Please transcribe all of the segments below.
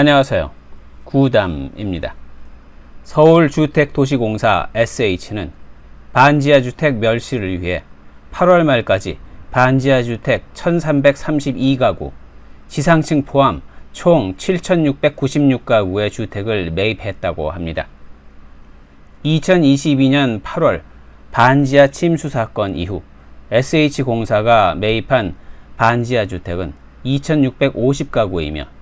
안녕하세요. 구담입니다. 서울주택도시공사 SH는 반지하 주택 멸실을 위해 8월 말까지 반지하 주택 1332가구, 지상층 포함 총 7696가구의 주택을 매입했다고 합니다. 2022년 8월 반지하 침수 사건 이후 SH공사가 매입한 반지하 주택은 2650가구이며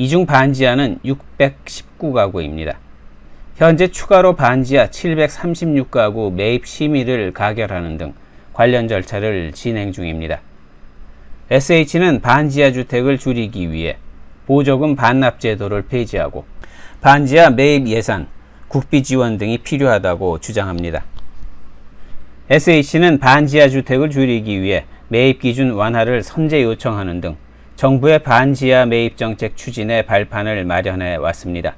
이중 반지하는 619가구입니다. 현재 추가로 반지하 736가구 매입 심의를 가결하는 등 관련 절차를 진행 중입니다. SH는 반지하 주택을 줄이기 위해 보조금 반납 제도를 폐지하고 반지하 매입 예산, 국비 지원 등이 필요하다고 주장합니다. SH는 반지하 주택을 줄이기 위해 매입 기준 완화를 선제 요청하는 등 정부의 반지하 매입 정책 추진에 발판을 마련해 왔습니다.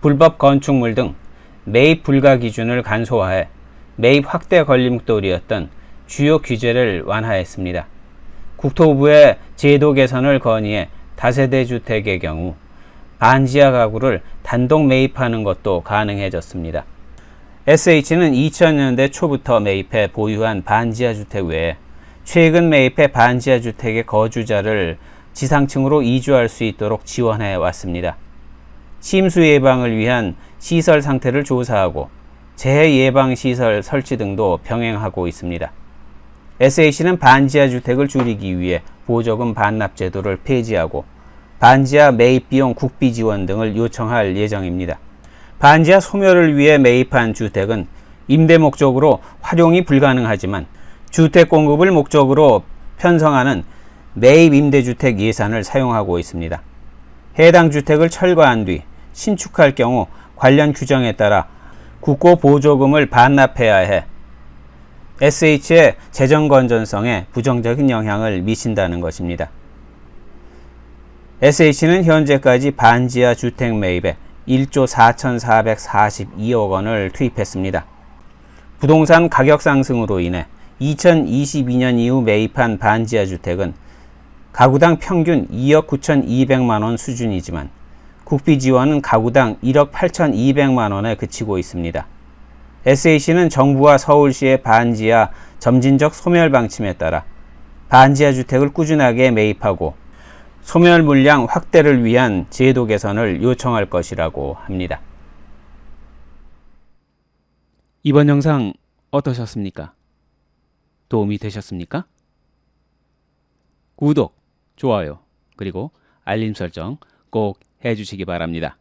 불법 건축물 등 매입 불가 기준을 간소화해 매입 확대 걸림돌이었던 주요 규제를 완화했습니다. 국토부의 제도 개선을 건의해 다세대 주택의 경우 반지하 가구를 단독 매입하는 것도 가능해졌습니다. SH는 2000년대 초부터 매입해 보유한 반지하 주택 외에 최근 매입해 반지하 주택의 거주자를 지상층으로 이주할 수 있도록 지원해 왔습니다. 침수 예방을 위한 시설 상태를 조사하고 재해 예방 시설 설치 등도 병행하고 있습니다. SH는 반지하 주택을 줄이기 위해 보조금 반납 제도를 폐지하고 반지하 매입 비용 국비 지원 등을 요청할 예정입니다. 반지하 소멸을 위해 매입한 주택은 임대 목적으로 활용이 불가능하지만 주택 공급을 목적으로 편성하는 매입 임대주택 예산을 사용하고 있습니다. 해당 주택을 철거한 뒤 신축할 경우 관련 규정에 따라 국고 보조금을 반납해야 해 SH의 재정 건전성에 부정적인 영향을 미친다는 것입니다. SH는 현재까지 반지하 주택 매입에 1조 4,442억 원을 투입했습니다. 부동산 가격 상승으로 인해 2022년 이후 매입한 반지하 주택은 가구당 평균 2억 9,200만 원 수준이지만 국비 지원은 가구당 1억 8,200만 원에 그치고 있습니다. SAC는 정부와 서울시의 반지하 점진적 소멸 방침에 따라 반지하 주택을 꾸준하게 매입하고 소멸 물량 확대를 위한 제도 개선을 요청할 것이라고 합니다. 이번 영상 어떠셨습니까? 도움이 되셨습니까? 구독, 좋아요, 그리고 알림 설정 꼭 해주시기 바랍니다.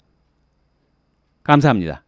감사합니다.